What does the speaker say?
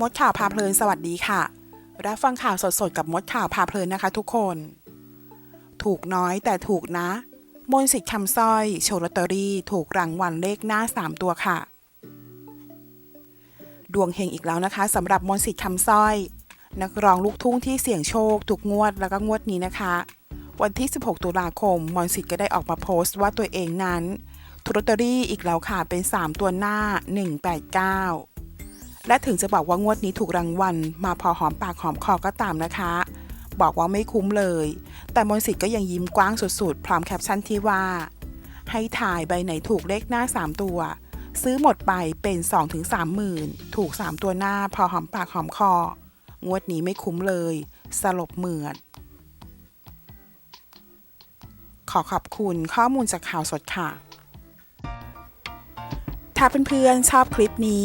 มดข่าวพาเพลินสวัสดีค่ะ รับฟังข่าวสดๆกับมดข่าวพาเพลินนะคะทุกคน ถูกน้อยแต่ถูกนะ มนสิทธิ์คำสร้อยโชว์ลอตเตอรี่ถูกรางวัลเลขหน้า 3 ตัวค่ะ ดวงเฮงอีกแล้วนะคะสำหรับมนสิทธิ์คำสร้อย นักร้องลูกทุ่งที่เสี่ยงโชคถูกงวดแล้วก็งวดนี้นะคะ วันที่ 16 ตุลาคม มนสิทธิ์ก็ได้ออกมาโพสต์ว่าตัวเองนั้นถูกลอตเตอรี่อีกแล้วค่ะเป็น 3 ตัวหน้า 189 และถึงจะบอกว่างวดนี้ถูกรางวัลมาพอหอมปากหอมคอก็ตามนะคะ บอกว่าไม่คุ้มเลย แต่มนสิทธิ์ก็ยังยิ้มกว้างสุดๆ พร้อมแคปชั่นที่ว่า ให้ถ่ายใบไหนถูกเลขหน้า 3 ตัว ซื้อหมดไปเป็น 2-3หมื่นถูก 3 ตัวหน้าพอหอมปากหอมคอ งวดนี้ไม่คุ้มเลย สลบเหมือดขอขอบคุณข้อมูลจากข่าวสดค่ะ ถ้าเพื่อนๆชอบคลิปนี้